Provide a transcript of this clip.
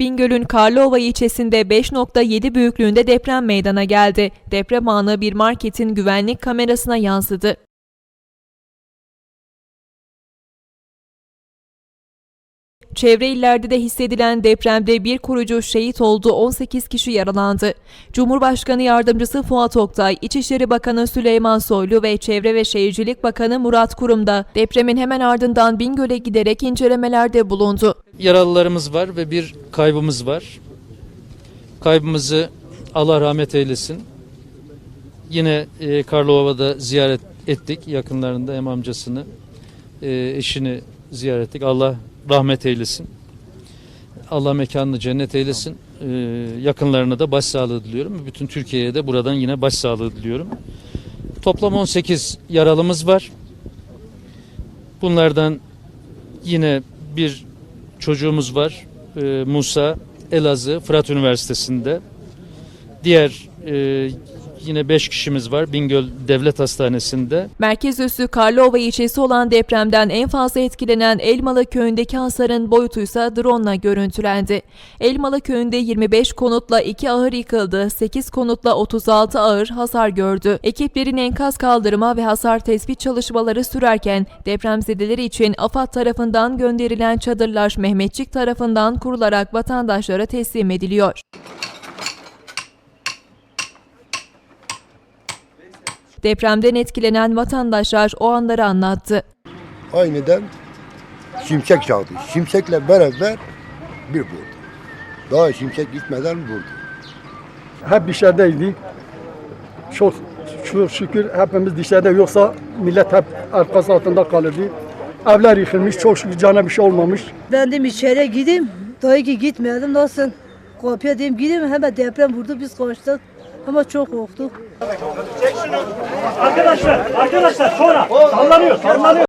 Bingöl'ün Karlıova ilçesinde 5.7 büyüklüğünde deprem meydana geldi. Deprem anı bir marketin güvenlik kamerasına yansıdı. Çevre illerde de hissedilen depremde bir kurucu şehit oldu, 18 kişi yaralandı. Cumhurbaşkanı Yardımcısı Fuat Oktay, İçişleri Bakanı Süleyman Soylu ve Çevre ve Şehircilik Bakanı Murat Kurum da depremin hemen ardından Bingöl'e giderek incelemelerde bulundu. Yaralılarımız var ve bir kaybımız var. Kaybımızı Allah rahmet eylesin. Yine e, Karlova'da ziyaret ettik yakınlarında hem amcasını, e, eşini ziyaret ettik. Allah rahmet eylesin. Allah mekanını cennet eylesin. E, yakınlarına da başsağlığı diliyorum. Bütün Türkiye'ye de buradan yine başsağlığı diliyorum. Toplam 18 yaralımız var. Bunlardan yine bir çocuğumuz var. Ee, Musa Elazığ Fırat Üniversitesi'nde. Diğer e, yine 5 kişimiz var Bingöl Devlet Hastanesi'nde. Merkez üssü Karlova ilçesi olan depremden en fazla etkilenen Elmalı köyündeki hasarın boyutuysa drone görüntülendi. Elmalı köyünde 25 konutla 2 ahır yıkıldı, 8 konutla 36 ahır hasar gördü. Ekiplerin enkaz kaldırma ve hasar tespit çalışmaları sürerken depremzedeler için AFAD tarafından gönderilen çadırlar Mehmetçik tarafından kurularak vatandaşlara teslim ediliyor. Depremden etkilenen vatandaşlar o anları anlattı. Aniden şimşek çaktı. Şimşekle beraber bir vurdu. Daha şimşek gitmeden vurdu. hep dışarıdaydı. Çok, çok şükür hepimiz dışarıda yoksa millet hep arkası altında kalırdı. Evler yıkılmış, çok şükür cana bir şey olmamış. Ben dedim içeri gideyim. Dayı ki gitmeyelim nasıl? Kapıya dedim gideyim hemen deprem vurdu biz kaçtık. Ama çok korktuk. Arkadaşlar, arkadaşlar sonra sallanıyor, sallanıyor.